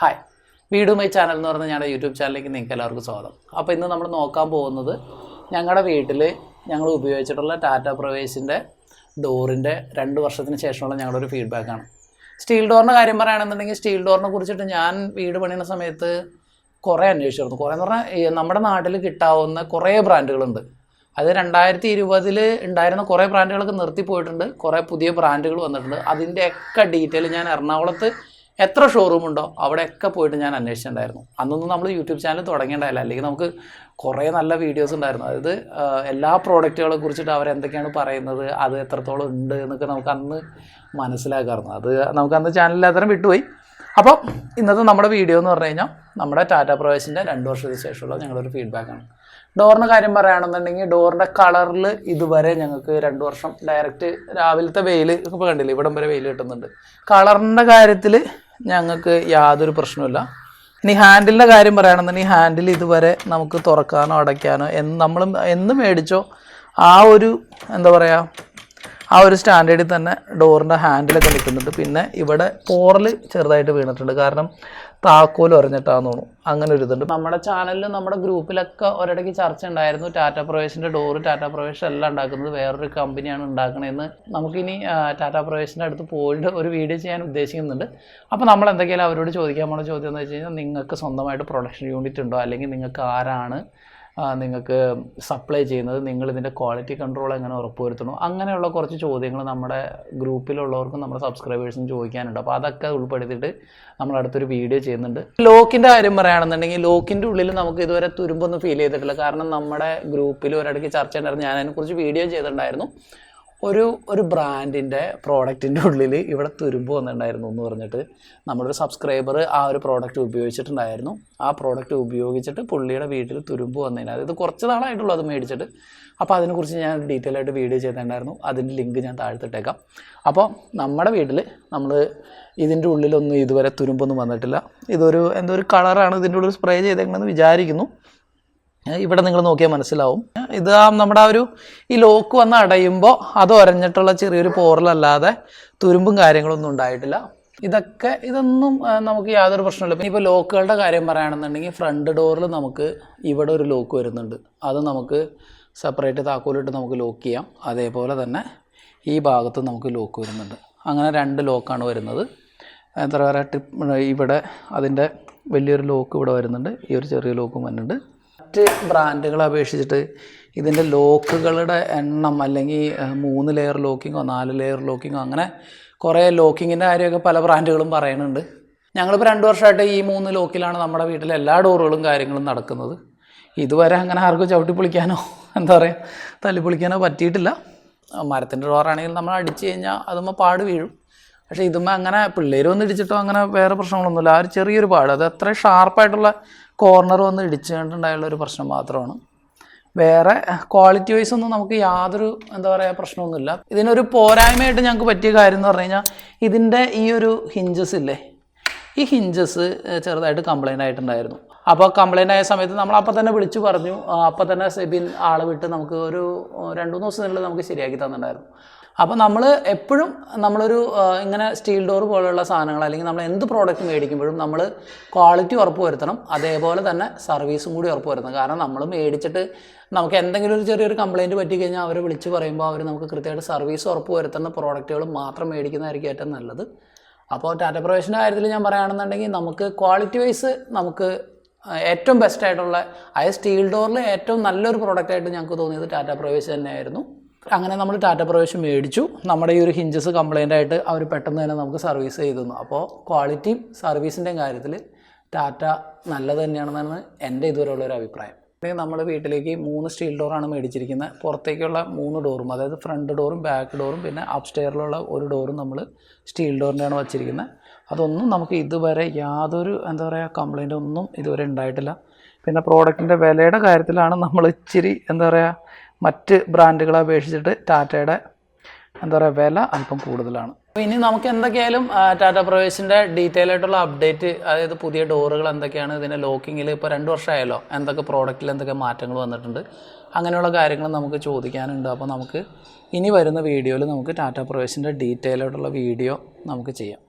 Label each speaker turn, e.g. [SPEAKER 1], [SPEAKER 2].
[SPEAKER 1] Hi video my channel എന്ന് പറഞ്ഞ ഞങ്ങളുടെ യൂട്യൂബ് ചാനലിലേക്ക് നിങ്ങൾക്ക് എല്ലാവർക്കും സ്വാഗതം. അപ്പോൾ ഇന്ന് നമ്മൾ നോക്കാൻ പോകുന്നത് ഞങ്ങളുടെ വീട്ടിൽ ഞങ്ങൾ ഉപയോഗിച്ചിട്ടുള്ള ടാറ്റ പ്രവേശിന്റെ ഡോറിന്റെ രണ്ട് വർഷത്തിന് ശേഷമുള്ള ഞങ്ങളുടെ ഒരു ഫീഡ്ബാക്കാണ് സ്റ്റീൽ ഡോറിന്റെ കാര്യം പറയുകയാണെന്നുണ്ടെങ്കിൽ സ്റ്റീൽ ഡോറിനെ കുറിച്ചിട്ട് ഞാൻ വീട് പണിയുന്ന സമയത്ത് കുറേ അന്വേഷിച്ചിരുന്നു. കുറേ എന്ന് പറഞ്ഞാൽ നമ്മുടെ നാട്ടിൽ കിട്ടാവുന്ന കുറേ ബ്രാൻഡുകളുണ്ട്. അത് രണ്ടായിരത്തി ഇരുപതിൽ ഉണ്ടായിരുന്ന കുറേ ബ്രാൻഡുകളൊക്കെ നിർത്തിപ്പോയിട്ടുണ്ട്. കുറേ പുതിയ ബ്രാൻഡുകൾ വന്നിട്ടുണ്ട്. അതിന്റെയൊക്കെ ഡീറ്റെയിൽ ഞാൻ എറണാകുളത്ത് എത്ര ഷോറൂം ഉണ്ടോ അവിടെയൊക്കെ പോയിട്ട് ഞാൻ അന്വേഷിച്ചിട്ടുണ്ടായിരുന്നു. അന്നൊന്നും നമ്മൾ യൂട്യൂബ് ചാനൽ തുടങ്ങേണ്ടതല്ല. അല്ലെങ്കിൽ നമുക്ക് കുറേ നല്ല വീഡിയോസ് ഉണ്ടായിരുന്നു. അതായത് എല്ലാ പ്രോഡക്റ്റുകളെ കുറിച്ചിട്ട് അവരെന്തൊക്കെയാണ് പറയുന്നത് അത് എത്രത്തോളം ഉണ്ട് എന്നൊക്കെ നമുക്ക് അന്ന് മനസ്സിലാക്കാറുണ്ട് അത് നമുക്ക് അന്ന് ചാനലിൽ വിട്ടുപോയി. അപ്പോൾ ഇന്നത്തെ നമ്മുടെ വീഡിയോ എന്ന് പറഞ്ഞു കഴിഞ്ഞാൽ നമ്മുടെ ടാറ്റ പ്രവേശിന്റെ രണ്ട് വർഷത്തിന് ശേഷമുള്ള ഞങ്ങളൊരു ഫീഡ്ബാക്കാണ് ഡോറിന്റെ കാര്യം പറയുകയാണെന്നുണ്ടെങ്കിൽ ഡോറിന്റെ കളറിൽ ഇതുവരെ ഞങ്ങൾക്ക് രണ്ട് വർഷം ഡയറക്റ്റ് രാവിലത്തെ വെയിൽ ഇപ്പോൾ കണ്ടില്ല ഇവിടം വരെ വെയിൽ കിട്ടുന്നുണ്ട്. കളറിന്റെ കാര്യത്തിൽ ഞങ്ങൾക്ക് യാതൊരു പ്രശ്നമില്ല ഇനി ഹാൻഡിലിന്റെ കാര്യം പറയുകയാണെന്നുണ്ടെങ്കിൽ ഹാൻഡിൽ ഇതുവരെ നമുക്ക് തുറക്കാനോ അടയ്ക്കാനോ എന്ന് നമ്മൾ എന്ന് മേടിച്ചോ. ആ ഒരു എന്താ പറയുക ആ ഒരു സ്റ്റാൻഡേർഡിൽ തന്നെ ഡോറിന്റെ ഹാൻഡിലൊക്കെ നിൽക്കുന്നുണ്ട്. പിന്നെ ഇവിടെ പോറൽ ചെറുതായിട്ട് വീണിട്ടുണ്ട്. കാരണം താക്കോൽ ഉറഞ്ഞിട്ടാന്ന് തോന്നുന്നു. അങ്ങനെ ഒരു ഇതുണ്ട്. നമ്മുടെ ചാനലിലും നമ്മുടെ ഗ്രൂപ്പിലൊക്കെ ഒരിടയ്ക്ക് ചർച്ച ഉണ്ടായിരുന്നു. ടാറ്റ പ്രൊവേഷന്റെ ഡോറ് ടാറ്റ പ്രൊവേഷൻ എല്ലാം ഉണ്ടാക്കുന്നത് വേറൊരു കമ്പനിയാണ് ഉണ്ടാക്കണതെന്ന് നമുക്കിനി ടാറ്റ പ്രൊവേഷന്റെ അടുത്ത് പോയിട്ട് ഒരു വീഡിയോ ചെയ്യാൻ ഉദ്ദേശിക്കുന്നുണ്ട്. അപ്പോൾ നമ്മൾ എന്തൊക്കെയാലും അവരോട് ചോദിക്കാൻ പോണ ചോദ്യം എന്ന് വെച്ച് കഴിഞ്ഞാൽ നിങ്ങൾക്ക് സ്വന്തമായിട്ട് പ്രൊഡക്ഷൻ യൂണിറ്റ് ഉണ്ടോ? അല്ലെങ്കിൽ നിങ്ങൾക്ക് ആരാണ് നിങ്ങൾക്ക് സപ്ലൈ ചെയ്യുന്നത് നിങ്ങൾ ഇതിന്റെ ക്വാളിറ്റി കൺട്രോൾ എങ്ങനെ ഉറപ്പുവരുത്തണം? അങ്ങനെയുള്ള കുറച്ച് ചോദ്യങ്ങൾ നമ്മുടെ ഗ്രൂപ്പിലുള്ളവർക്കും നമ്മുടെ സബ്സ്ക്രൈബേഴ്സും ചോദിക്കാനുണ്ട്. അപ്പോൾ അതൊക്കെ ഉൾപ്പെടുത്തിയിട്ട് നമ്മൾ അടുത്തൊരു വീഡിയോ ചെയ്യുന്നുണ്ട്. ലോക്കിന്റെ കാര്യം പറയുകയാണെന്നുണ്ടെങ്കിൽ ലോക്കിന്റെ ഉള്ളിൽ നമുക്ക് ഇതുവരെ തുരുമ്പൊന്നും ഫീൽ ചെയ്തിട്ടില്ല. കാരണം നമ്മുടെ ഗ്രൂപ്പിൽ ഒരിടയ്ക്ക് ചർച്ച ഉണ്ടായിരുന്നു. ഞാൻ അതിനെക്കുറിച്ച് വീഡിയോ ചെയ്തിട്ടുണ്ടായിരുന്നു. ഒരു ഒരു ബ്രാൻഡിന്റെ പ്രോഡക്റ്റിന്റെ ഉള്ളിൽ ഇവിടെ തുരുമ്പ് വന്നിട്ടുണ്ടായിരുന്നു എന്ന് പറഞ്ഞിട്ട് നമ്മളൊരു സബ്സ്ക്രൈബർ ആ ഒരു പ്രോഡക്റ്റ് ഉപയോഗിച്ചിട്ടുണ്ടായിരുന്നു. ആ പ്രോഡക്റ്റ് ഉപയോഗിച്ചിട്ട് പുള്ളിയുടെ വീട്ടിൽ തുരുമ്പ് വന്നതിന് അതായത് കുറച്ച് നാളായിട്ടുള്ളൂ അത് മേടിച്ചിട്ട്. അപ്പോൾ അതിനെക്കുറിച്ച് ഞാൻ ഡീറ്റെയിൽ ആയിട്ട് വീഡിയോ ചെയ്തിട്ടുണ്ടായിരുന്നു. അതിന്റെ ലിങ്ക് ഞാൻ താഴ്ത്തിട്ടേക്കാം. അപ്പോൾ നമ്മുടെ വീട്ടിൽ നമ്മൾ ഇതിന്റെ ഉള്ളിലൊന്നും ഇതുവരെ തുരുമ്പൊന്നും വന്നിട്ടില്ല. ഇതൊരു എന്തോ ഒരു കളറാണ് ഇതിന്റെ ഉള്ളിൽ സ്പ്രേ ചെയ്തേക്കണമെന്ന് വിചാരിക്കുന്നു. ഇവിടെ നിങ്ങൾ നോക്കിയാൽ മനസ്സിലാവും. ഇത് ആ നമ്മുടെ ആ ഒരു ഈ ലോക്ക് വന്ന് അടയുമ്പോൾ അത് ഒരഞ്ഞിട്ടുള്ള ചെറിയൊരു പോറലല്ലാതെ തുരുമ്പും കാര്യങ്ങളൊന്നും ഉണ്ടായിട്ടില്ല. ഇതൊക്കെ ഇതൊന്നും നമുക്ക് യാതൊരു പ്രശ്നമില്ല പിന്നെ ഇപ്പോൾ ലോക്കുകളുടെ കാര്യം പറയുകയാണെന്നുണ്ടെങ്കിൽ ഫ്രണ്ട് ഡോറിൽ നമുക്ക് ഇവിടെ ഒരു ലോക്ക് വരുന്നുണ്ട്. അത് നമുക്ക് സെപ്പറേറ്റ് താക്കോലിട്ട് നമുക്ക് ലോക്ക് ചെയ്യാം. അതേപോലെ തന്നെ ഈ ഭാഗത്ത് നമുക്ക് ലോക്ക് വരുന്നുണ്ട്. അങ്ങനെ രണ്ട് ലോക്കാണ് വരുന്നത്. എത്ര ട്രിപ്പ് ഇവിടെ അതിന്റെ വലിയൊരു ലോക്ക് ഇവിടെ വരുന്നുണ്ട്. ഈ ഒരു ചെറിയ ലോക്കും വരുന്നുണ്ട് മറ്റ് ബ്രാൻഡുകളെ അപേക്ഷിച്ചിട്ട് ഇതിന്റെ ലോക്കുകളുടെ എണ്ണം അല്ലെങ്കിൽ മൂന്ന് ലെയർ ലോക്കിങ്ങോ നാല് ലെയർ ലോക്കിങ്ങോ അങ്ങനെ കുറേ ലോക്കിങ്ങിന്റെ കാര്യമൊക്കെ പല ബ്രാൻഡുകളും പറയുന്നുണ്ട്. ഞങ്ങളിപ്പോൾ രണ്ട് വർഷമായിട്ട് ഈ മൂന്ന് ലോക്കിലാണ് നമ്മുടെ വീട്ടിലെ എല്ലാ ഡോറുകളും കാര്യങ്ങളും നടക്കുന്നത്. ഇതുവരെ അങ്ങനെ ആർക്കും ചവിട്ടി പൊളിക്കാനോ എന്താ പറയുക തല്ലി പൊളിക്കാനോ പറ്റിയിട്ടില്ല. മരത്തിന്റെ ഡോറാണെങ്കിൽ നമ്മൾ അടിച്ചു കഴിഞ്ഞാൽ അതുമ്പോൾ പാട് വീഴും. പക്ഷേ ഇതുമ്മ അങ്ങനെ പിള്ളേർ വന്ന് ഇടിച്ചിട്ടോ അങ്ങനെ വേറെ പ്രശ്നങ്ങളൊന്നുമില്ല. ആ ഒരു ചെറിയൊരു പാട്. അത് അത്ര ഷാർപ്പായിട്ടുള്ള കോർണർ വന്ന് ഇടിച്ചുകൊണ്ടുണ്ടായുള്ള ഒരു പ്രശ്നം മാത്രമാണ്. വേറെ ക്വാളിറ്റി വൈസ് ഒന്നും നമുക്ക് യാതൊരു എന്താ പറയുക പ്രശ്നമൊന്നുമില്ല. ഇതിനൊരു പോരായ്മയായിട്ട് ഞങ്ങൾക്ക് പറ്റിയ കാര്യം എന്ന് പറഞ്ഞു കഴിഞ്ഞാൽ ഇതിന്റെ ഈ ഒരു ഹിഞ്ചസ് ഇല്ലേ ഈ ഹിഞ്ചസ് ചെറുതായിട്ട് കംപ്ലൈന്റ് ആയിട്ടുണ്ടായിരുന്നു. അപ്പോൾ കംപ്ലൈന്റ് ആയ സമയത്ത് നമ്മൾ അപ്പം തന്നെ വിളിച്ചു പറഞ്ഞു അപ്പം തന്നെ സെബിൻ ആൾ വിട്ട് നമുക്ക് ഒരു രണ്ടു മൂന്ന് ദിവസത്തിനുള്ളിൽ നമുക്ക് ശരിയാക്കി തന്നിട്ടുണ്ടായിരുന്നു. അപ്പോൾ നമ്മൾ എപ്പോഴും നമ്മളൊരു ഇങ്ങനെ സ്റ്റീൽ ഡോർ പോലെയുള്ള സാധനങ്ങൾ അല്ലെങ്കിൽ നമ്മൾ എന്ത് പ്രോഡക്റ്റ് മേടിക്കുമ്പോഴും നമ്മൾ ക്വാളിറ്റി ഉറപ്പ് വരുത്തണം. അതേപോലെ തന്നെ സർവീസും കൂടി ഉറപ്പ് വരുത്തണം. കാരണം നമ്മൾ മേടിച്ചിട്ട് നമുക്ക് എന്തെങ്കിലും ഒരു ചെറിയൊരു കംപ്ലയിന്റ് പറ്റിക്കഴിഞ്ഞാൽ അവരെ വിളിച്ച് പറയുമ്പോൾ അവർ നമുക്ക് കൃത്യമായിട്ട് സർവീസ് ഉറപ്പ് വരുത്തുന്ന പ്രോഡക്റ്റുകൾ മാത്രം മേടിക്കുന്നതായിരിക്കും ഏറ്റവും നല്ലത്. അപ്പോൾ ടാറ്റ പ്രൊവേഷന്റെ കാര്യത്തിൽ ഞാൻ പറയുകയാണെന്നുണ്ടെങ്കിൽ നമുക്ക് ക്വാളിറ്റി വൈസ് നമുക്ക് ഏറ്റവും ബെസ്റ്റ് ആയിട്ടുള്ള അതായത് സ്റ്റീൽ ഡോറിൽ ഏറ്റവും നല്ലൊരു പ്രോഡക്റ്റായിട്ട് ഞങ്ങൾക്ക് തോന്നിയത് ടാറ്റ പ്രൊവേഷൻ തന്നെയായിരുന്നു. അങ്ങനെ നമ്മൾ ടാറ്റ പ്രവേശം മേടിച്ചു. നമ്മുടെ ഈ ഒരു ഹിഞ്ചസ് കംപ്ലൈന്റ് ആയിട്ട് അവർ പെട്ടെന്ന് തന്നെ നമുക്ക് സർവീസ് ചെയ്തു തന്നു. അപ്പോൾ ക്വാളിറ്റിയും സർവീസിന്റെയും കാര്യത്തിൽ ടാറ്റ നല്ലത് തന്നെയാണെന്നാണ് എന്റെ ഇതുവരെയുള്ള ഒരു അഭിപ്രായം. അല്ലെങ്കിൽ വീട്ടിലേക്ക് മൂന്ന് സ്റ്റീൽ ഡോറാണ് മേടിച്ചിരിക്കുന്നത്. പുറത്തേക്കുള്ള മൂന്ന് ഡോറും അതായത് ഫ്രണ്ട് ഡോറും ബാക്ക് ഡോറും പിന്നെ അപ്സ്റ്റെയറിലുള്ള ഒരു ഡോറും നമ്മൾ സ്റ്റീൽ ഡോറിന്റെയാണ് വച്ചിരിക്കുന്നത്. അതൊന്നും നമുക്ക് ഇതുവരെ യാതൊരു എന്താ പറയുക കംപ്ലൈന്റ് ഒന്നും ഇതുവരെ ഉണ്ടായിട്ടില്ല. പിന്നെ പ്രോഡക്റ്റിന്റെ വിലയുടെ കാര്യത്തിലാണ് നമ്മൾ ഇച്ചിരി എന്താ പറയുക മറ്റ് ബ്രാൻഡുകളെ അപേക്ഷിച്ചിട്ട് ടാറ്റയുടെ എന്താ പറയുക വില അല്പം കൂടുതലാണ്. ഇനി നമുക്ക് എന്തൊക്കെയായാലും ടാറ്റ പ്രവേശിന്റെ ഡീറ്റെയിൽ ആയിട്ടുള്ള അപ്ഡേറ്റ് അതായത് പുതിയ ഡോറുകൾ എന്തൊക്കെയാണ് ഇതിന്റെ ലോക്കിങ്ങിൽ ഇപ്പോൾ രണ്ട് വർഷമായല്ലോ എന്തൊക്കെ പ്രോഡക്റ്റിൽ എന്തൊക്കെ മാറ്റങ്ങൾ വന്നിട്ടുണ്ട് അങ്ങനെയുള്ള കാര്യങ്ങൾ നമുക്ക് ചോദിക്കാനുണ്ട്. അപ്പോൾ നമുക്ക് ഇനി വരുന്ന വീഡിയോയിൽ നമുക്ക് ടാറ്റ പ്രവേശിന്റെ ഡീറ്റെയിൽ ആയിട്ടുള്ള വീഡിയോ നമുക്ക് ചെയ്യാം.